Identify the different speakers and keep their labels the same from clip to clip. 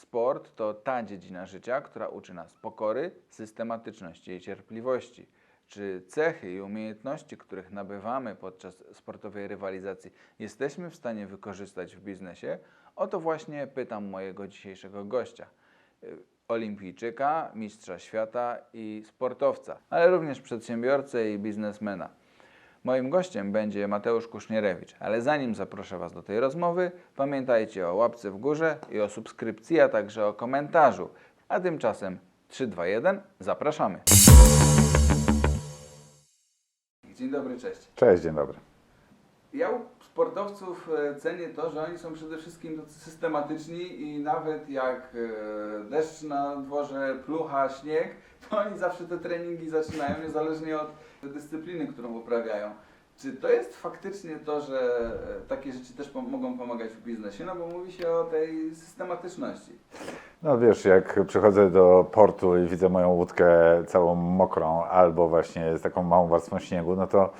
Speaker 1: Sport to ta dziedzina życia, która uczy nas pokory, systematyczności i cierpliwości. Czy cechy i umiejętności, których nabywamy podczas sportowej rywalizacji, jesteśmy w stanie wykorzystać w biznesie? O to właśnie pytam mojego dzisiejszego gościa. Olimpijczyka, mistrza świata i sportowca, ale również przedsiębiorcę i biznesmena. Moim gościem będzie Mateusz Kusznierewicz, ale zanim zaproszę Was do tej rozmowy, pamiętajcie o łapce w górze i o subskrypcji, a także o komentarzu. A tymczasem 3, 2, 1, zapraszamy. Dzień dobry, cześć.
Speaker 2: Cześć, dzień dobry.
Speaker 1: Ja u sportowców e, cenię to, że oni są przede wszystkim systematyczni i nawet jak e, deszcz na dworze, plucha, śnieg, to oni zawsze te treningi zaczynają niezależnie od dyscypliny, którą uprawiają. Czy to jest faktycznie to, że e, takie rzeczy też pom- mogą pomagać w biznesie? No bo mówi się o tej systematyczności.
Speaker 2: No wiesz, jak przychodzę do portu i widzę moją łódkę całą mokrą albo właśnie z taką małą warstwą śniegu, no to,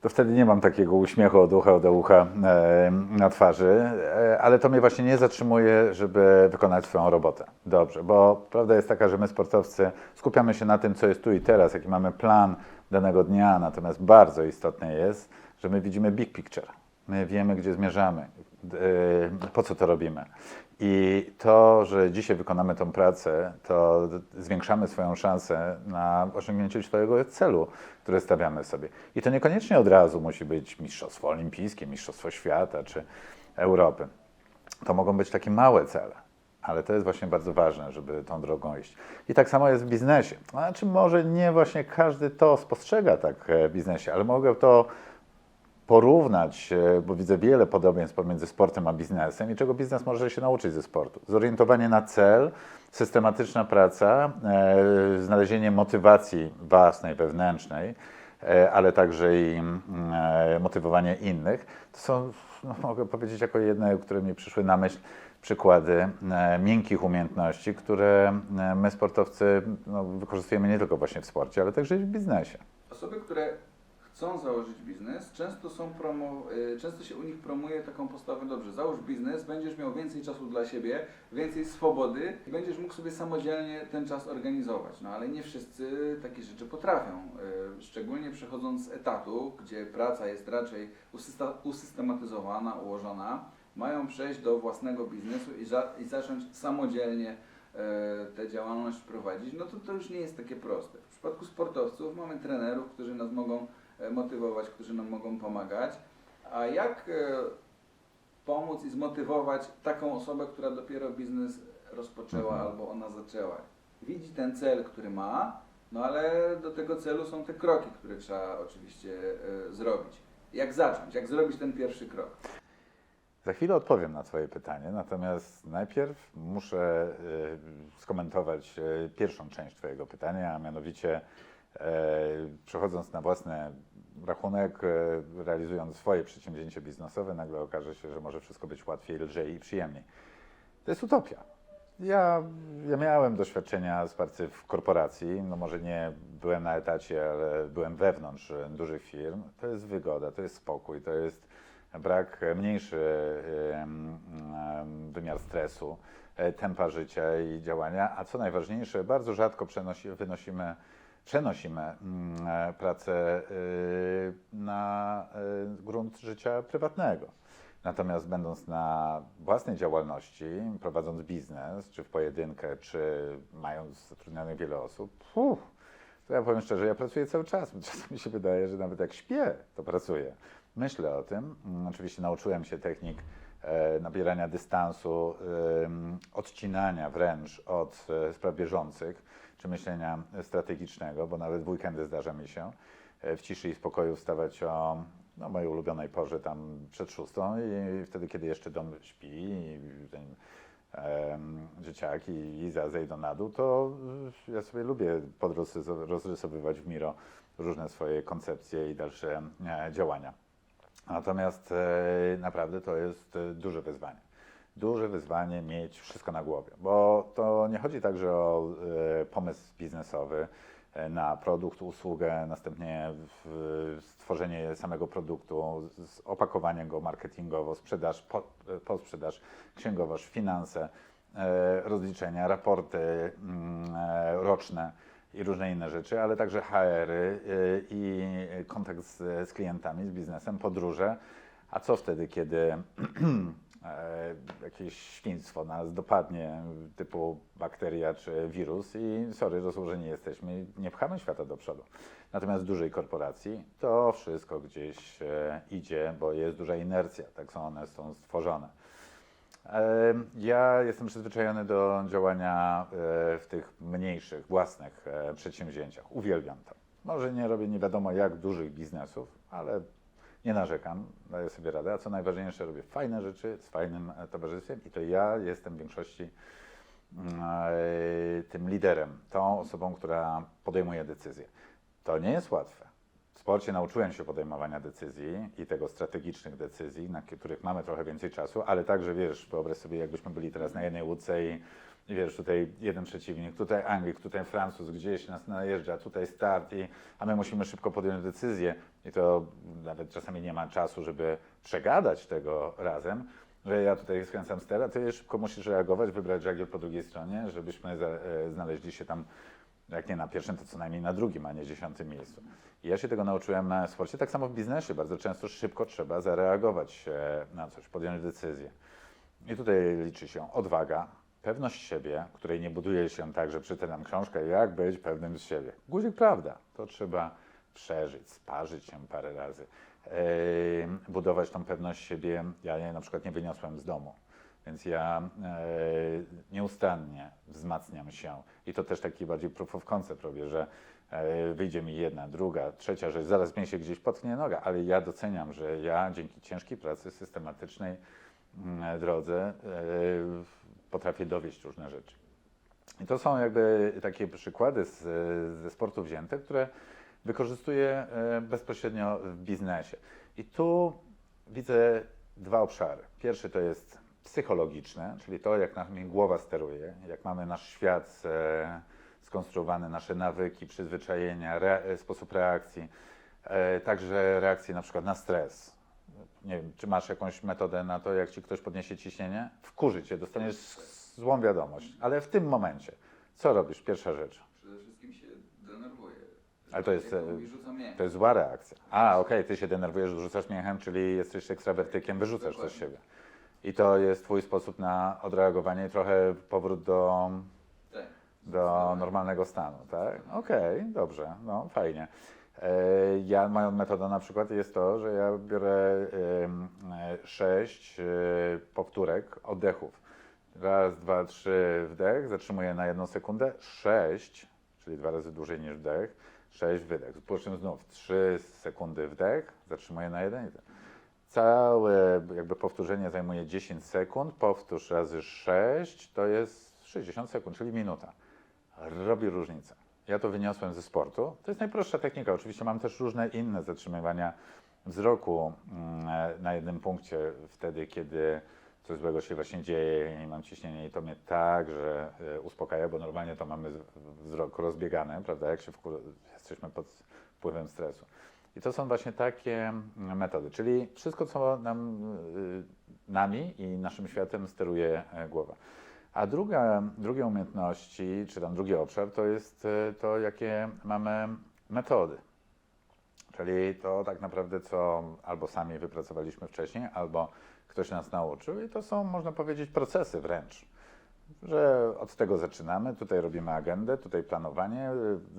Speaker 2: to wtedy nie mam takiego uśmiechu od ucha do ucha e, na twarzy, e, ale to mnie właśnie nie zatrzymuje, żeby wykonać swoją robotę dobrze, bo prawda jest taka, że my sportowcy skupiamy się na tym, co jest tu i teraz, jaki mamy plan danego dnia, natomiast bardzo istotne jest, że my widzimy big picture. My wiemy, gdzie zmierzamy, po co to robimy. I to, że dzisiaj wykonamy tą pracę, to zwiększamy swoją szansę na osiągnięcie swojego celu, który stawiamy sobie. I to niekoniecznie od razu musi być Mistrzostwo Olimpijskie, Mistrzostwo Świata czy Europy. To mogą być takie małe cele, ale to jest właśnie bardzo ważne, żeby tą drogą iść. I tak samo jest w biznesie. Znaczy, może nie właśnie każdy to spostrzega tak w biznesie, ale mogę to porównać, e, bo widzę wiele podobieństw pomiędzy sportem a biznesem i czego biznes może się nauczyć ze sportu. Zorientowanie na cel, systematyczna praca, e, znalezienie motywacji własnej, wewnętrznej, e, ale także i mm, motywowanie innych. To są, no, mogę powiedzieć, jako jedne, które mi przyszły na myśl, przykłady miękkich umiejętności, które my sportowcy no, wykorzystujemy nie tylko właśnie w sporcie, ale także i w biznesie.
Speaker 1: Osoby, które chcą założyć biznes, często są promo, y, często się u nich promuje taką postawę, dobrze, załóż biznes, będziesz miał więcej czasu dla siebie, więcej swobody i będziesz mógł sobie samodzielnie ten czas organizować. No ale nie wszyscy takie rzeczy potrafią, y, szczególnie przechodząc z etatu, gdzie praca jest raczej usystematyzowana, ułożona, mają przejść do własnego biznesu i, za, i zacząć samodzielnie e, tę działalność prowadzić, no to to już nie jest takie proste. W przypadku sportowców mamy trenerów, którzy nas mogą motywować, którzy nam mogą pomagać. A jak e, pomóc i zmotywować taką osobę, która dopiero biznes rozpoczęła
Speaker 2: Mhm.
Speaker 1: albo ona zaczęła? Widzi ten cel, który ma, no ale do tego celu są te kroki, które trzeba oczywiście e, zrobić. Jak zacząć? Jak zrobić ten pierwszy krok?
Speaker 2: Za chwilę odpowiem na Twoje pytanie, natomiast najpierw muszę skomentować pierwszą część Twojego pytania, a mianowicie przechodząc na własny rachunek, y, realizując swoje przedsięwzięcie biznesowe, nagle okaże się, że może wszystko być łatwiej, lżej i przyjemniej. To jest utopia. Ja, ja miałem doświadczenia z pracy w korporacji, no może nie byłem na etacie, ale byłem wewnątrz e, dużych firm. To jest wygoda, to jest spokój, to jest brak, e, mniejszy wymiar stresu, e, tempa życia i działania, a co najważniejsze, bardzo rzadko wynosimy, przenosimy mm, e, pracę y, na y, grunt życia prywatnego. Natomiast będąc na własnej działalności, prowadząc biznes, czy w pojedynkę, czy mając zatrudnionych wiele osób, uff, to ja powiem szczerze, ja pracuję cały czas. Czasem mi się wydaje, że nawet jak śpię, to pracuję. Myślę o tym. Mm, Oczywiście nauczyłem się technik e, nabierania dystansu, odcinania wręcz od e, spraw bieżących, czy myślenia strategicznego, bo nawet w weekendy zdarza mi się e, w ciszy i spokoju wstawać o no, mojej ulubionej porze tam przed szóstą i wtedy, kiedy jeszcze dom śpi i ten, em, dzieciaki i Iza zejdą na dół, to ja sobie lubię rozrysowywać w Miro różne swoje koncepcje i dalsze e, działania. Natomiast e, naprawdę to jest e, duże wyzwanie. Duże wyzwanie mieć wszystko na głowie, bo to nie chodzi także o e, pomysł biznesowy, e, na produkt, usługę, następnie stworzenie samego produktu, opakowanie go marketingowo, sprzedaż, e, posprzedaż, księgowość, finanse, rozliczenia, raporty mm, roczne i różne inne rzeczy, ale także HR-y y, i kontakt z, z klientami, z biznesem, podróże. A co wtedy, kiedy jakieś świństwo nas dopadnie, typu bakteria czy wirus i sorry, rozłożeni jesteśmy, nie pchamy świata do przodu. Natomiast w dużej korporacji to wszystko gdzieś e, idzie, bo jest duża inercja, tak są one są stworzone. E, Ja jestem przyzwyczajony do działania e, w tych mniejszych, własnych e, przedsięwzięciach. Uwielbiam to. Może nie robię nie wiadomo jak dużych biznesów, ale nie narzekam, daję sobie radę. A co najważniejsze, robię fajne rzeczy z fajnym e, towarzystwem i to ja jestem w większości mm, e, tym liderem, tą osobą, która podejmuje decyzje. To nie jest łatwe. Sporcie nauczyłem się podejmowania decyzji i tego strategicznych decyzji, na których mamy trochę więcej czasu, ale także wiesz, wyobraź sobie, jakbyśmy byli teraz na jednej łódce i, wiesz, tutaj jeden przeciwnik, tutaj Anglik, tutaj Francuz, gdzieś nas najeżdża, tutaj start, i, a my musimy szybko podjąć decyzję. I to nawet czasami nie ma czasu, żeby przegadać tego razem, że ja tutaj skręcam stera, ty szybko musisz reagować, wybrać żagiel po drugiej stronie, żebyśmy e, znaleźli się tam jak nie na pierwszym, to co najmniej na drugim, a nie dziesiątym miejscu. I ja się tego nauczyłem w sporcie, tak samo w biznesie. Bardzo często szybko trzeba zareagować e, na coś, podjąć decyzję. I tutaj liczy się odwaga, pewność siebie, której nie buduje się tak, że przeczytam książkę, jak być pewnym z siebie. Guzik prawda, to trzeba przeżyć, sparzyć się parę razy, e, budować tą pewność siebie. Ja nie, na przykład nie wyniosłem z domu. Więc ja e, nieustannie wzmacniam się i to też taki bardziej proof of concept robię, że e, wyjdzie mi jedna, druga, trzecia rzecz, zaraz mnie się gdzieś potknie noga, ale ja doceniam, że ja dzięki ciężkiej pracy, systematycznej mm, drodze e, potrafię dowieść różne rzeczy. I to są jakby takie przykłady z, ze sportu wzięte, które wykorzystuję e, bezpośrednio w biznesie. I tu widzę dwa obszary. Pierwszy to jest psychologiczne, czyli to, jak nami głowa steruje, jak mamy nasz świat e, skonstruowany, nasze nawyki, przyzwyczajenia, rea- e, sposób reakcji, e, także reakcje na przykład na stres. Nie wiem, czy masz jakąś metodę na to, jak ci ktoś podniesie ciśnienie? Wkurzy cię, dostaniesz złą wiadomość. Ale w tym momencie, co robisz? Pierwsza rzecz.
Speaker 1: Przede wszystkim się denerwuję.
Speaker 2: Ale to jest. To jest zła reakcja. A, okej, ty się denerwujesz, rzucasz miechem, czyli jesteś ekstrawertykiem, wyrzucasz coś z siebie. I to jest twój sposób na odreagowanie trochę powrót do,
Speaker 1: Tak.
Speaker 2: do normalnego stanu, tak? Okej, dobrze, no fajnie. E, Ja, moją metodą na przykład jest to, że ja biorę e, sześć e, powtórek oddechów. Raz, dwa, trzy, wdech, zatrzymuję na jedną sekundę, sześć, czyli dwa razy dłużej niż wdech, sześć, wydech. Po czym znów trzy sekundy wdech, zatrzymuję na jeden tak. Całe jakby powtórzenie zajmuje 10 sekund, powtórz razy 6 to jest 60 sekund, czyli minuta. Robi różnicę. Ja to wyniosłem ze sportu. To jest najprostsza technika. Oczywiście mam też różne inne zatrzymywania wzroku mm, na jednym punkcie wtedy, kiedy coś złego się właśnie dzieje i mam ciśnienie i to mnie tak, że e, uspokaja, bo normalnie to mamy wzrok rozbiegany, prawda, jak się wkur- jesteśmy pod wpływem stresu. I to są właśnie takie mm, metody, czyli wszystko, co nam, y, nami i naszym światem steruje e, głowa. A druga, drugie umiejętności, czy tam drugi obszar, to jest e, to, jakie mamy metody. Czyli to tak naprawdę, co albo sami wypracowaliśmy wcześniej, albo ktoś nas nauczył, i to są, można powiedzieć, procesy wręcz. Że od tego zaczynamy, tutaj robimy agendę, tutaj planowanie,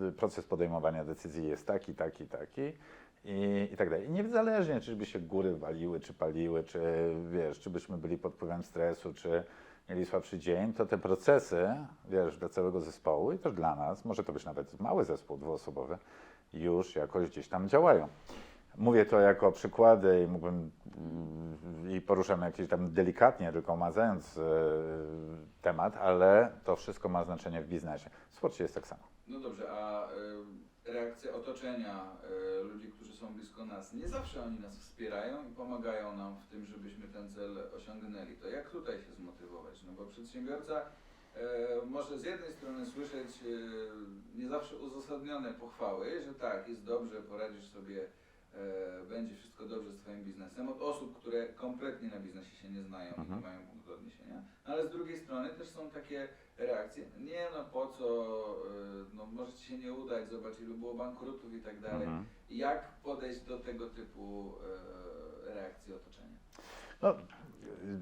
Speaker 2: y, proces podejmowania decyzji jest taki, taki, taki i, i tak dalej. I niezależnie, czy by się góry waliły, czy paliły, czy wiesz, czy byśmy byli pod wpływem stresu, czy mieli słabszy dzień, to te procesy, wiesz, dla całego zespołu i też dla nas, może to być nawet mały zespół dwuosobowy, już jakoś gdzieś tam działają. Mówię to jako przykłady i mógłbym mm, i poruszam jakieś tam delikatnie, tylko mazając e, temat, ale to wszystko ma znaczenie w biznesie. W sporcie jest tak samo.
Speaker 1: No dobrze, a y, reakcja otoczenia, y, ludzi, którzy są blisko nas, nie zawsze oni nas wspierają i pomagają nam w tym, żebyśmy ten cel osiągnęli. To jak tutaj się zmotywować? No bo przedsiębiorca e, może z jednej strony słyszeć e, nie zawsze uzasadnione pochwały, że tak, jest dobrze, poradzisz sobie, będzie wszystko dobrze z Twoim biznesem, od osób, które kompletnie na biznesie się nie znają i
Speaker 2: Mhm.
Speaker 1: nie mają punktu odniesienia, ale z drugiej strony też są takie reakcje, nie no po co, e, no może Ci się nie udać, zobacz ilu było bankrutów i tak dalej.
Speaker 2: Mhm.
Speaker 1: Jak podejść do tego typu e, reakcji otoczenia?
Speaker 2: No,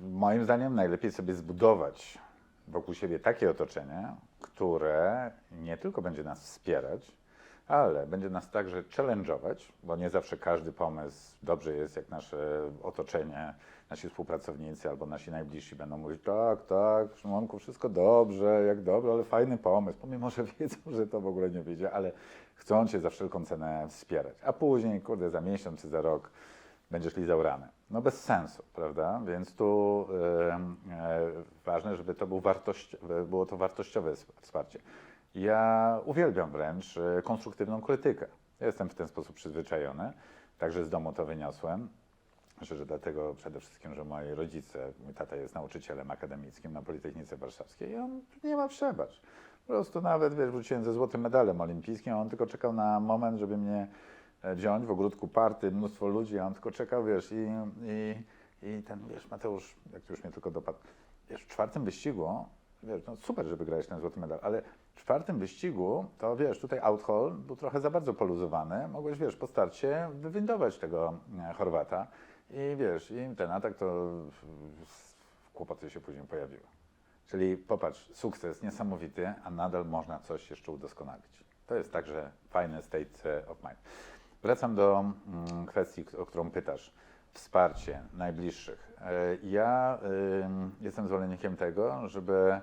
Speaker 2: moim zdaniem najlepiej sobie zbudować wokół siebie takie otoczenie, które nie tylko będzie nas wspierać, ale będzie nas także challenge'ować, bo nie zawsze każdy pomysł dobrze jest, jak nasze otoczenie, nasi współpracownicy albo nasi najbliżsi będą mówić, tak, tak, Szymonku, wszystko dobrze, jak dobrze, ale fajny pomysł, pomimo, że wiedzą, że to w ogóle nie wyjdzie, ale chcą Cię za wszelką cenę wspierać. A później, kurde, za miesiąc czy za rok będziesz lizał rany. No bez sensu, prawda? Więc tu e, e, ważne, żeby to był wartość, było to wartościowe wsparcie. Ja uwielbiam wręcz e, konstruktywną krytykę. Jestem w ten sposób przyzwyczajony, także z domu to wyniosłem. Myślę, że dlatego przede wszystkim, że moi rodzice, mój tata jest nauczycielem akademickim na Politechnice Warszawskiej i on nie ma przebacz. Po prostu nawet, wiesz, wróciłem ze złotym medalem olimpijskim, a on tylko czekał na moment, żeby mnie e, wziąć w ogródku party, mnóstwo ludzi, a on tylko czekał, wiesz, i, i, i ten, wiesz, Mateusz, jak już mnie tylko dopadł, wiesz, w czwartym wyścigu, wiesz, no super, że wygrałeś ten złoty medal, ale w czwartym wyścigu, to wiesz, tutaj outhall był trochę za bardzo poluzowany, mogłeś, wiesz, po starcie wywindować tego e, Chorwata i wiesz, i ten atak to kłopoty się później pojawiły. Czyli popatrz, sukces niesamowity, a nadal można coś jeszcze udoskonalić. To jest także fajny state e, of mind. Wracam do mm, kwestii, o którą pytasz. Wsparcie najbliższych. E, Ja jestem zwolennikiem tego, żeby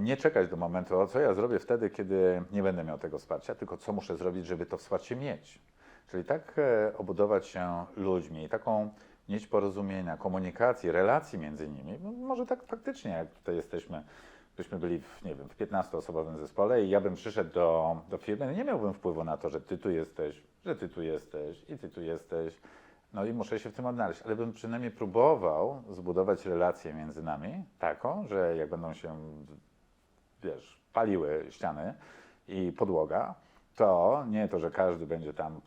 Speaker 2: nie czekać do momentu, o co ja zrobię wtedy, kiedy nie będę miał tego wsparcia, tylko co muszę zrobić, żeby to wsparcie mieć. Czyli tak e, obudować się ludźmi, taką nić porozumienia, komunikacji, relacji między nimi. No, może tak faktycznie, jak tutaj jesteśmy, byśmy byli w, nie wiem, w 15-osobowym zespole i ja bym przyszedł do, do firmy, no nie miałbym wpływu na to, że ty tu jesteś, że ty tu jesteś i ty tu jesteś. No i muszę się w tym odnaleźć, ale bym przynajmniej próbował zbudować relację między nami taką, że jak będą się, wiesz, paliły ściany i podłoga, to nie to, że każdy będzie tam,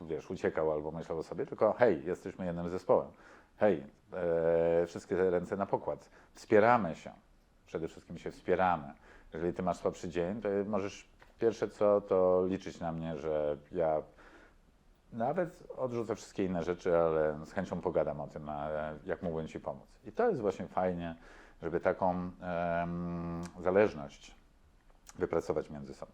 Speaker 2: wiesz, uciekał albo myślał o sobie, tylko hej, jesteśmy jednym zespołem. Hej, e, wszystkie ręce na pokład. Wspieramy się. Przede wszystkim się wspieramy. Jeżeli ty masz słabszy dzień, to możesz pierwsze co, to liczyć na mnie, że ja nawet odrzucę wszystkie inne rzeczy, ale z chęcią pogadam o tym, jak mógłbym Ci pomóc. I to jest właśnie fajnie, żeby taką zależność wypracować między sobą.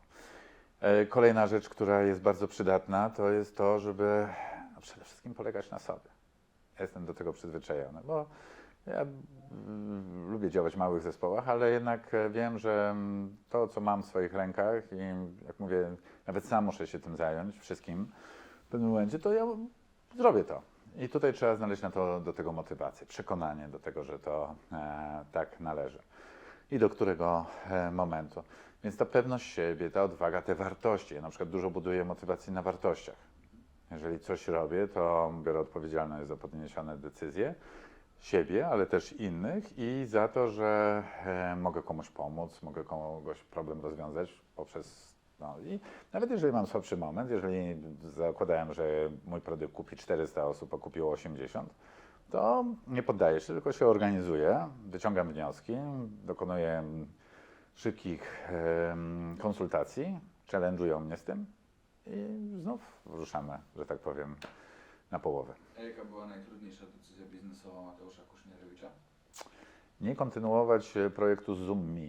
Speaker 2: E, Kolejna rzecz, która jest bardzo przydatna, to jest to, żeby no, przede wszystkim polegać na sobie. Ja jestem do tego przyzwyczajony, bo ja mm, lubię działać w małych zespołach, ale jednak e, wiem, że mm, to, co mam w swoich rękach i jak mówię, nawet sam muszę się tym zająć, wszystkim, pewnym momencie, to ja zrobię to. I tutaj trzeba znaleźć na to, do tego motywację, przekonanie do tego, że to e, tak należy. I do którego e, momentu. Więc ta pewność siebie, ta odwaga, te wartości. Ja na przykład dużo buduję motywacji na wartościach. Jeżeli coś robię, to biorę odpowiedzialność za podniesione decyzje siebie, ale też innych i za to, że e, mogę komuś pomóc, mogę kogoś problem rozwiązać poprzez. No i nawet jeżeli mam słabszy moment, jeżeli zakładałem, że mój produkt kupi 400 osób, a kupiło 80, to nie poddaję się, tylko się organizuję, wyciągam wnioski, dokonuję szybkich konsultacji, challenge'ują mnie z tym i znów ruszamy, że tak powiem, na połowę.
Speaker 1: A jaka była najtrudniejsza decyzja biznesowa Mateusza Kusznierewicza?
Speaker 2: Nie kontynuować e, projektu ZoomMe.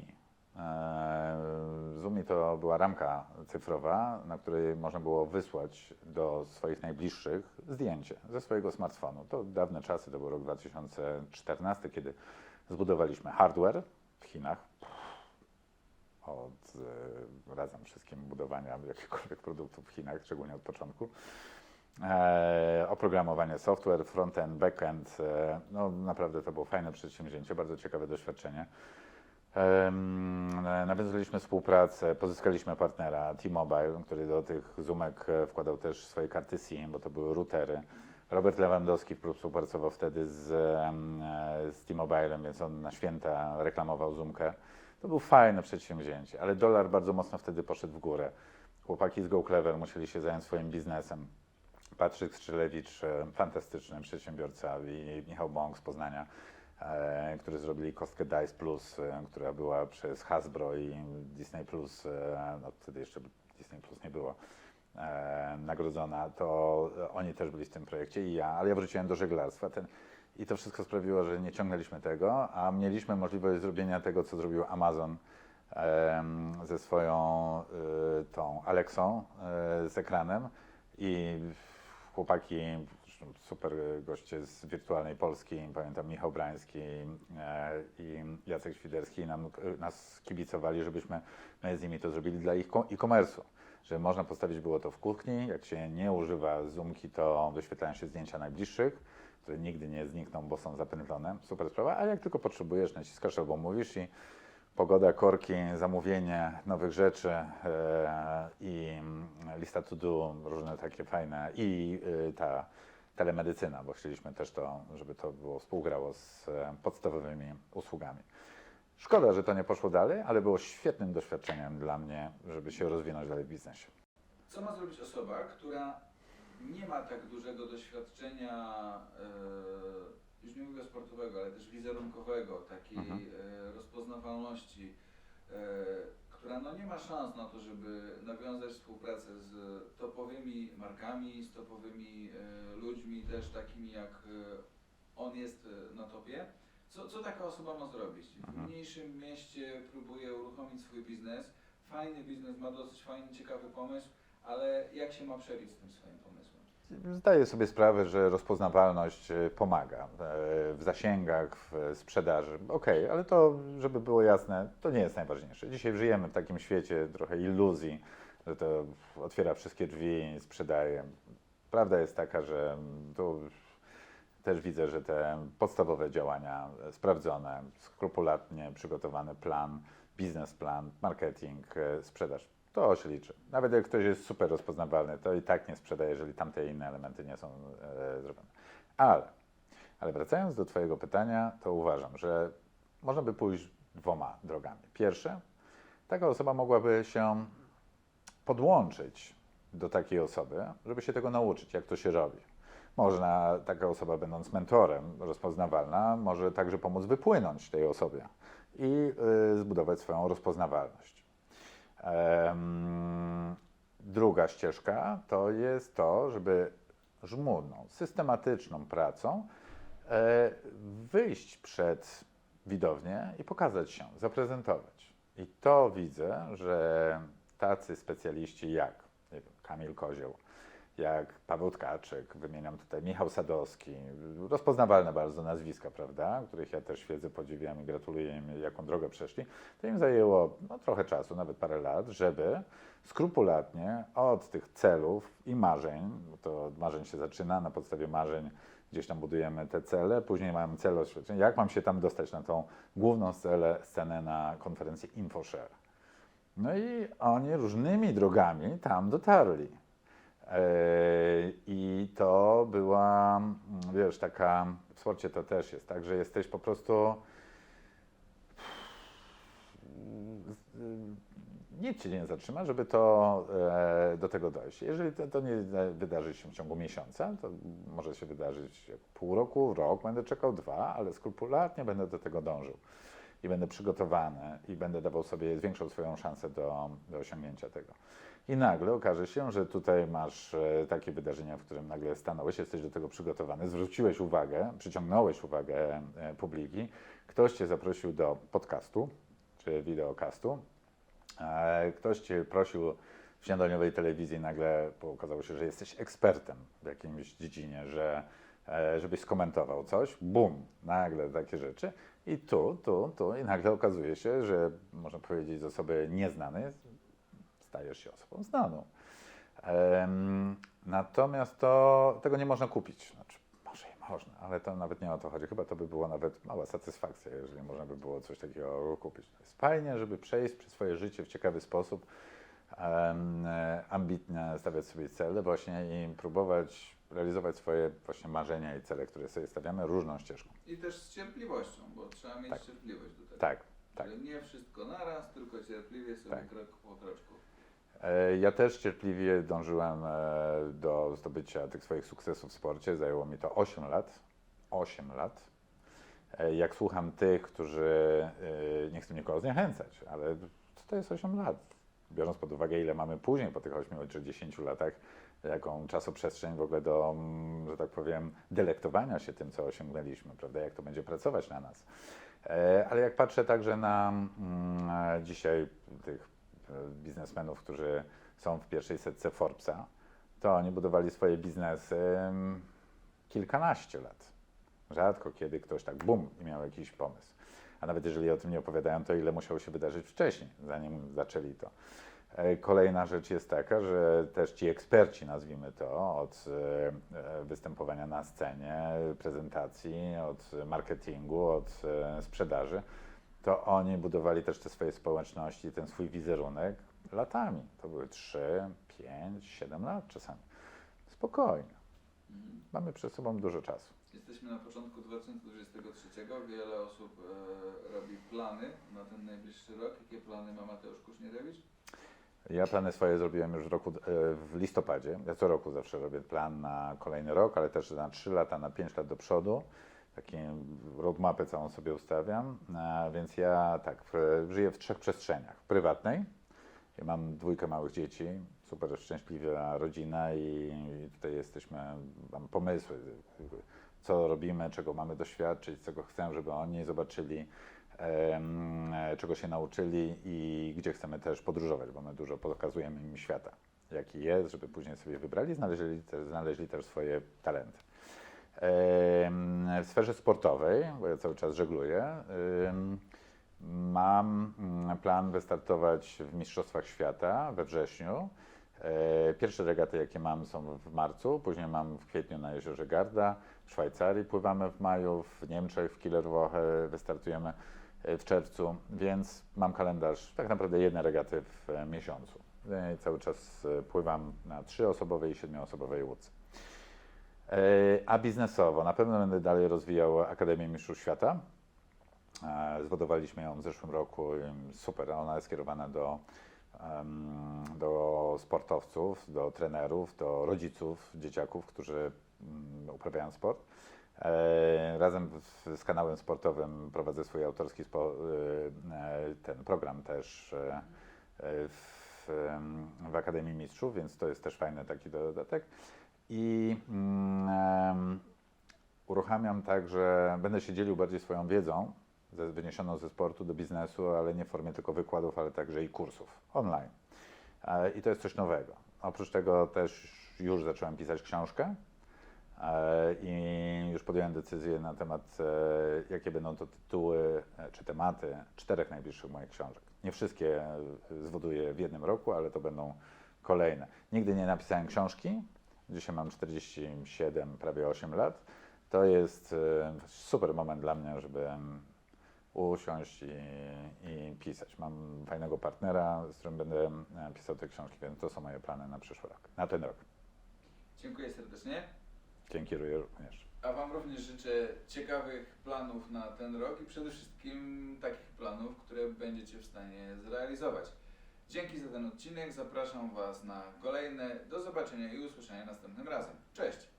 Speaker 2: ZoomMe to była ramka cyfrowa, na której można było wysłać do swoich najbliższych zdjęcie ze swojego smartfonu. To dawne czasy, to był rok 2014, kiedy zbudowaliśmy hardware w Chinach. Od e, razem wszystkim budowania jakichkolwiek produktów w Chinach, szczególnie od początku. E, oprogramowanie software, frontend, backend. E, no naprawdę to było fajne przedsięwzięcie, bardzo ciekawe doświadczenie. E, Nawiązaliśmy współpracę, pozyskaliśmy partnera T-Mobile, który do tych zoomek e, wkładał też swoje karty SIM, bo to były routery. Robert Lewandowski współpracował wtedy z, e, z T-Mobilem, więc on na święta reklamował Zoomkę. To był fajne przedsięwzięcie, ale dolar bardzo mocno wtedy poszedł w górę. Chłopaki z Go Clever musieli się zająć swoim biznesem. Patryk Strzelewicz, fantastyczny przedsiębiorca i Michał Bąk z Poznania, którzy zrobili kostkę Dice Plus, e, która była przez Hasbro i Disney Plus, e, no wtedy jeszcze Disney Plus nie było, e, nagrodzona, to oni też byli w tym projekcie i ja, ale ja wróciłem do żeglarstwa. Ten, I to wszystko sprawiło, że nie ciągnęliśmy tego, a mieliśmy możliwość zrobienia tego, co zrobił Amazon ze swoją tą Alexą z ekranem i chłopaki, super goście z wirtualnej Polski, pamiętam Michał Brański e, i Jacek Świderski nam, nas kibicowali, żebyśmy my z nimi to zrobili dla ich e-commerce'u. Że można postawić było to w kuchni, jak się nie używa zoomki, to wyświetlają się zdjęcia najbliższych, które nigdy nie znikną, bo są zapętlone. Super sprawa, a jak tylko potrzebujesz, naciskasz albo mówisz i pogoda, korki, zamówienie nowych rzeczy e, i lista to do, różne takie fajne i y, ta telemedycyna, bo chcieliśmy też to, żeby to było współgrało z e, podstawowymi usługami. Szkoda, że to nie poszło dalej, ale było świetnym doświadczeniem dla mnie, żeby się rozwinąć dalej w biznesie.
Speaker 1: Co ma zrobić osoba, która nie ma tak dużego doświadczenia, e, już nie mówię sportowego, ale też wizerunkowego, takiej
Speaker 2: Mhm.
Speaker 1: e, rozpoznawalności, e, która no nie ma szans na to, żeby nawiązać współpracę z topowymi markami, z topowymi e, ludźmi, też takimi jak e, on jest e, na topie. Co, co taka osoba ma zrobić? W
Speaker 2: Mhm.
Speaker 1: mniejszym mieście próbuje uruchomić swój biznes, fajny biznes, ma dosyć fajny, ciekawy pomysł, ale jak się ma przebić z tym swoim pomysłem?
Speaker 2: Zdaję sobie sprawę, że rozpoznawalność e, pomaga e, w zasięgach, w sprzedaży. Okej, ale to, żeby było jasne, to nie jest najważniejsze. Dzisiaj żyjemy w takim świecie trochę iluzji, że to otwiera wszystkie drzwi i sprzedaje. Prawda jest taka, że tu też widzę, że te podstawowe działania e, sprawdzone, skrupulatnie przygotowany plan, biznesplan, marketing, e, sprzedaż, to się liczy. Nawet jak ktoś jest super rozpoznawalny, to i tak nie sprzedaje, jeżeli tamte inne elementy nie są e, zrobione. Ale, ale wracając do Twojego pytania, to uważam, że można by pójść dwoma drogami. Pierwsze, taka osoba mogłaby się podłączyć do takiej osoby, żeby się tego nauczyć, jak to się robi. Można taka osoba, będąc mentorem, rozpoznawalna, może także pomóc wypłynąć tej osobie i y, zbudować swoją rozpoznawalność. Druga ścieżka to jest to, żeby żmudną, systematyczną pracą e, wyjść przed widownię i pokazać się, zaprezentować. I to widzę, że tacy specjaliści jak Kamil Kozioł, jak Paweł Tkaczyk, wymieniam tutaj Michał Sadowski, rozpoznawalne bardzo nazwiska, prawda, których ja też świedzę, podziwiam i gratuluję im, jaką drogę przeszli, to im zajęło no, trochę czasu, nawet parę lat, żeby skrupulatnie od tych celów i marzeń, bo to od marzeń się zaczyna, na podstawie marzeń gdzieś tam budujemy te cele, później mamy cele oświadczenia, jak mam się tam dostać na tą główną scenę, scenę na konferencji InfoShare. No i oni różnymi drogami tam dotarli. Eee, I to była, mm, wiesz, taka, w sporcie to też jest, tak, że jesteś po prostu, nic cię nie zatrzyma, żeby to, e, do tego dojść. Jeżeli to, to nie wydarzy się w ciągu miesiąca, to może się wydarzyć pół roku, rok, będę czekał dwa, ale skrupulatnie będę do tego dążył i będę przygotowany i będę dawał sobie, zwiększał swoją szansę do, do osiągnięcia tego. I nagle okaże się, że tutaj masz e, takie wydarzenia, w którym nagle stanąłeś, jesteś do tego przygotowany, zwróciłeś uwagę, przyciągnąłeś uwagę e, publiki, ktoś cię zaprosił do podcastu czy wideokastu, e, ktoś cię prosił w śniadaniowej telewizji, nagle okazało się, że jesteś ekspertem w jakimś dziedzinie, że żebyś skomentował coś, bum, nagle takie rzeczy. I tu, tu, tu, i nagle okazuje się, że można powiedzieć z osoby nieznanej, stajesz się osobą znaną. Natomiast to, tego nie można kupić. Znaczy, może i można, ale to nawet nie o to chodzi. Chyba to by była nawet mała satysfakcja, jeżeli można by było coś takiego kupić. To jest fajnie, żeby przejść przez swoje życie w ciekawy sposób, ambitnie stawiać sobie cele właśnie i próbować realizować swoje właśnie marzenia i cele, które sobie stawiamy różną ścieżką.
Speaker 1: I też z cierpliwością, bo trzeba mieć
Speaker 2: Tak.
Speaker 1: cierpliwość do tego.
Speaker 2: Tak, tak.
Speaker 1: Że nie wszystko naraz, tylko cierpliwie sobie
Speaker 2: Tak.
Speaker 1: krok po kroczku.
Speaker 2: E, Ja też cierpliwie dążyłem e, do zdobycia tych swoich sukcesów w sporcie. Zajęło mi to 8 lat. 8 lat. E, Jak słucham tych, którzy, nie chcę nikogo zniechęcać, ale co to jest 8 lat? Biorąc pod uwagę, ile mamy później, po tych 8 czy 10 latach, jaką czasoprzestrzeń w ogóle do, że tak powiem, delektowania się tym, co osiągnęliśmy, prawda? Jak to będzie pracować na nas. Ale jak patrzę także na dzisiaj tych biznesmenów, którzy są w pierwszej setce Forbesa, to oni budowali swoje biznesy mm, kilkanaście lat. Rzadko kiedy ktoś tak bum i miał jakiś pomysł. A nawet jeżeli o tym nie opowiadają, to ile musiało się wydarzyć wcześniej, zanim zaczęli to. E, Kolejna rzecz jest taka, że też ci eksperci, nazwijmy to, od e, występowania na scenie, prezentacji, od marketingu, od e, sprzedaży, to oni budowali też te swoje społeczności, ten swój wizerunek latami. To były 3, 5, 7 lat czasami. Spokojnie.
Speaker 1: Mhm.
Speaker 2: Mamy przed sobą dużo czasu.
Speaker 1: Jesteśmy na początku 2023. Wiele osób e, robi plany na ten najbliższy rok. Jakie plany ma Mateusz Kusznierewicz?
Speaker 2: Ja plany swoje zrobiłem już w, roku, e, w listopadzie. Ja co roku zawsze robię plan na kolejny rok, ale też na 3 lata, na 5 lat do przodu. Takie roadmapy całą sobie ustawiam. E, Więc ja tak, żyję w trzech przestrzeniach. Prywatnej. Ja mam dwójkę małych dzieci, super szczęśliwa rodzina i tutaj jesteśmy, mam pomysły, co robimy, czego mamy doświadczyć, czego chcę, żeby oni zobaczyli, e, czego się nauczyli i gdzie chcemy też podróżować, bo my dużo pokazujemy im świata, jaki jest, żeby później sobie wybrali, znaleźli znaleźli też swoje talenty. W sferze sportowej, bo ja cały czas żegluję, mam mm, plan wystartować w Mistrzostwach Świata we wrześniu. E, Pierwsze regaty, jakie mam, są w marcu, później mam w kwietniu na jeziorze Garda, w Szwajcarii pływamy w maju, w Niemczech, w Killerwoche wystartujemy e, w czerwcu, więc mam kalendarz, tak naprawdę jedne regaty w e, miesiącu. E, Cały czas pływam na trzyosobowej i siedmioosobowej łódce. E, A biznesowo na pewno będę dalej rozwijał Akademię Mistrzów Świata. E, Zwodowaliśmy ją w zeszłym roku. Super, ona jest skierowana do, do sportowców, do trenerów, do rodziców, dzieciaków, którzy mm, uprawiają sport. E, Razem z kanałem sportowym prowadzę swój autorski ten program też w, w Akademii Mistrzów, więc to jest też fajny taki dodatek. I em, uruchamiam także, będę się dzielił bardziej swoją wiedzą wyniesioną ze sportu do biznesu, ale nie w formie tylko wykładów, ale także i kursów online. E, I to jest coś nowego. Oprócz tego też już zacząłem pisać książkę e, i już podjąłem decyzję na temat, e, jakie będą to tytuły czy tematy czterech najbliższych moich książek. Nie wszystkie zwoduję w jednym roku, ale to będą kolejne. Nigdy nie napisałem książki. Dzisiaj mam 47, prawie 8 lat. To jest e, super moment dla mnie, żeby usiąść i, i pisać. Mam fajnego partnera, z którym będę em, pisał te książki, więc to są moje plany na przyszły rok, na ten rok.
Speaker 1: Dziękuję serdecznie.
Speaker 2: Dzięki również.
Speaker 1: A Wam również życzę ciekawych planów na ten rok i przede wszystkim takich planów, które będziecie w stanie zrealizować. Dzięki za ten odcinek. Zapraszam Was na kolejne. Do zobaczenia i usłyszenia następnym razem. Cześć!